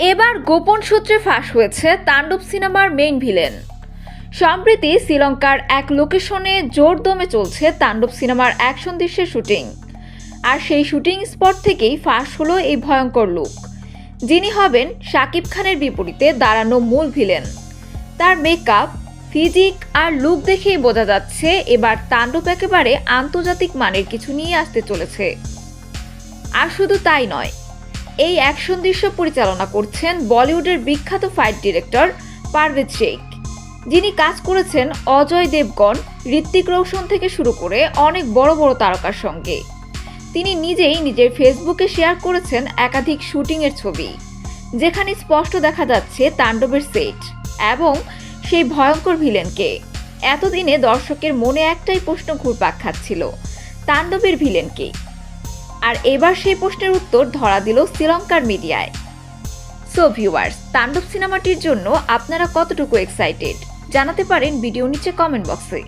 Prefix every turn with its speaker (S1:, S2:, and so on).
S1: এবার গোপন সূত্রে ফাঁস হয়েছে তাণ্ডব সিনেমার মেইন ভিলেন সম্প্রতি শ্রীলঙ্কার এক লোকেশনে জোর দমে চলছে তাণ্ডব সিনেমার অ্যাকশন দৃশ্যের শুটিং আর সেই শুটিং স্পট থেকেই ফাঁস হলো এই ভয়ঙ্কর লুক। যিনি হবেন শাকিব খানের বিপরীতে দাঁড়ানো মূল ভিলেন তার মেকআপ ফিজিক আর লুক দেখেই বোঝা যাচ্ছে এবার তাণ্ডব একেবারে আন্তর্জাতিক মানের কিছু নিয়ে আসতে চলেছে। আর শুধু তাই নয় এই অ্যাকশন দৃশ্য পরিচালনা করছেন বলিউডের বিখ্যাত ফাইট ডিরেক্টর পারভেজ শেখ। যিনি কাজ করেছেন অজয় দেবগন ঋত্বিক রোশন থেকে শুরু করে অনেক বড় বড় তারকার সঙ্গে। তিনি নিজেই নিজের ফেসবুকে শেয়ার করেছেন একাধিক শুটিংয়ের ছবি, যেখানে স্পষ্ট দেখা যাচ্ছে তাণ্ডবের সেট এবং সেই ভয়ঙ্কর ভিলেনকে। এতদিনে দর্শকের মনে একটাই প্রশ্ন ঘুরপাক খাচ্ছিল, তাণ্ডবের ভিলেনকে। আর এবার সেই প্রশ্নের উত্তর ধরা দিল শ্রীলঙ্কার মিডিয়ায়। সো ভিউয়ার্স তাণ্ডব সিনেমাটির জন্য আপনারা কতটুকু এক্সাইটেড জানাতে পারেন ভিডিও নিচে কমেন্ট বক্সে